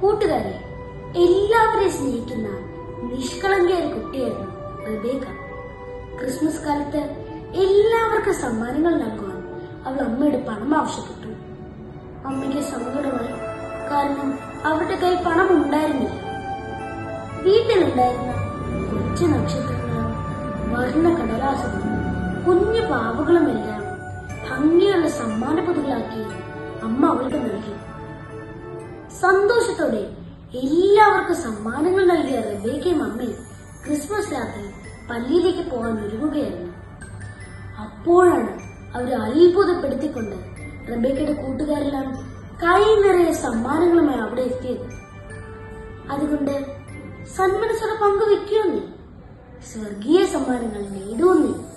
കൂട്ടുകാരെ എല്ലാവരെയും സ്നേഹിക്കുന്ന നിഷ്കളങ്കയായ കുട്ടിയായിരുന്നു റബേക്ക ക്രിസ്മസ് കാലത്ത് എല്ലാവർക്കും സമ്മാനങ്ങൾ നൽകുവാൻ അവൾ അമ്മയുടെ പണം ആവശ്യപ്പെട്ടു. അമ്മയ്ക്ക് സങ്കടമായി കാരണം അവരുടെ കയ്യിൽ പണം ഉണ്ടായിരുന്നില്ല വീട്ടിലുണ്ടായിരുന്ന കൊച്ചു നക്ഷത്രങ്ങളും വർണ കടലാസുകളും കുഞ്ഞു പാവകളുമെല്ലാം ഭംഗിയുള്ള സമ്മാന പൊതുകളാക്കി അമ്മ അവൾക്ക് നൽകി. സന്തോഷത്തോടെ എല്ലാവർക്കും സമ്മാനങ്ങൾ നൽകിയ റബേക്കയും അമ്മയും ക്രിസ്മസ് രാത്രി പള്ളിയിലേക്ക് പോകാൻ ഒരുങ്ങുകയായിരുന്നു. അപ്പോഴാണ് അവർ അത്ഭുതപ്പെടുത്തിക്കൊണ്ട് റബേക്കയുടെ കൂട്ടുകാരെല്ലാം കൈ നിറയെ സമ്മാനങ്ങളുമായി അവിടെ എത്തിയത്. അതുകൊണ്ട് സന്മനസ്സോടെ പങ്കുവെക്കുമെന്നേ. സ്വർഗീയ സമ്മാനങ്ങൾ നേടുമെന്നേ.